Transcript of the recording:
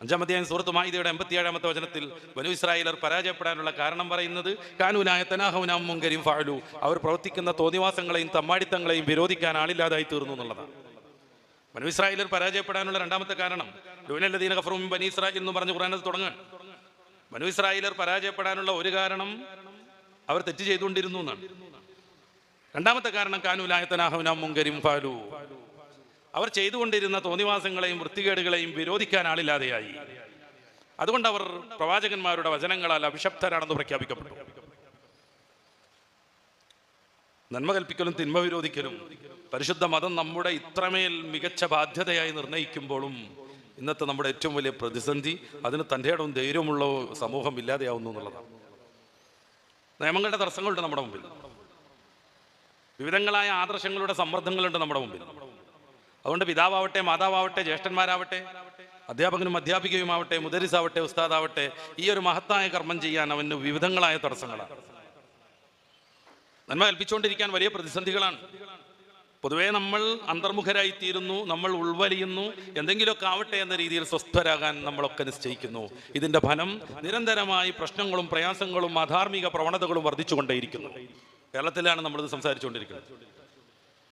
അഞ്ചാം അധ്യായം സൂറത്ത് എൺപത്തി എൺപത്തിയേഴാമത്തെ വചനത്തിൽ വനു ഇസ്രായേലർ പരാജയപ്പെടാനുള്ള കാരണം പറയുന്നത് കാനൂനായ തനാഹുനാം മുങ്കരിയും ഫാഴു അവർ പ്രവർത്തിക്കുന്ന തോന്നിവാസങ്ങളെയും തമ്മാടിത്തങ്ങളെയും വിരോധിക്കാൻ ആളില്ലാതായി തീർന്നു എന്നുള്ളതാണ്. വനു ഇസ്രായേലർ പരാജയപ്പെടാനുള്ള രണ്ടാമത്തെ കാരണം ലൂനല്ലദീന കഫറും ബനി ഇസ്രായേൽ എന്ന് പറഞ്ഞ് ഖുറാനത് തുടങ്ങാൻ വനു ഇസ്രായേലർ പരാജയപ്പെടാനുള്ള ഒരു കാരണം അവർ തെറ്റ് ചെയ്തുകൊണ്ടിരുന്നു എന്നാണ്. രണ്ടാമത്തെ കാരണം കാനുലായത്തനാഹുനാം മുങ്കരിയും ഫാലു അവർ ചെയ്തുകൊണ്ടിരുന്ന തോന്നിവാസങ്ങളെയും വൃത്തികേടുകളെയും വിരോധിക്കാൻ ആളില്ലാതെയായി. അതുകൊണ്ട് അവർ പ്രവാചകന്മാരുടെ വചനങ്ങളാൽ അഭിഷപ്തരാണെന്ന് പ്രഖ്യാപിക്കപ്പെട്ടു. നന്മ കൽപ്പിക്കലും തിന്മ വിരോധിക്കലും പരിശുദ്ധ മതം നമ്മുടെ ഇത്രമേൽ മികച്ച ബാധ്യതയായി നിർണയിക്കുമ്പോഴും ഇന്നത്തെ നമ്മുടെ ഏറ്റവും വലിയ പ്രതിസന്ധി അതിന് തന്റെ ഇടവും ധൈര്യമുള്ള സമൂഹം ഇല്ലാതെയാവുന്നു എന്നുള്ളതാണ്. നിയമങ്ങളുടെ തടസ്സങ്ങളുണ്ട് നമ്മുടെ മുമ്പിൽ. വിവിധങ്ങളായ ആദർശങ്ങളുടെ സമ്മർദ്ദങ്ങളുണ്ട് നമ്മുടെ മുമ്പിൽ. അതുകൊണ്ട് പിതാവാവട്ടെ മാതാവാവട്ടെ ജ്യേഷ്ഠന്മാരാവട്ടെ അധ്യാപകനും അധ്യാപികയുമാവട്ടെ മുദരിസാവട്ടെ ഉസ്താദാവട്ടെ ഈ ഒരു മഹത്തായ കർമ്മം ചെയ്യാൻ അവന് വിവിധങ്ങളായ തടസ്സങ്ങളാണ്. നന്മ കൽപ്പിച്ചുകൊണ്ടിരിക്കാൻ വലിയ പ്രതിസന്ധികളാണ്. പൊതുവേ നമ്മൾ അന്തർമുഖരായി തീരുന്നു നമ്മൾ ഉൾവലിയുന്നു എന്തെങ്കിലുമൊക്കെ ആവട്ടെ എന്ന രീതിയിൽ സ്വസ്ഥരാകാൻ നമ്മളൊക്കെ നിശ്ചയിക്കുന്നു. ഇതിന്റെ ഫലം നിരന്തരമായി പ്രശ്നങ്ങളും പ്രയാസങ്ങളും അധാർമിക പ്രവണതകളും വർദ്ധിച്ചുകൊണ്ടേയിരിക്കുന്നു. കേരളത്തിലാണ് നമ്മളിത് സംസാരിച്ചുകൊണ്ടിരിക്കുന്നത്.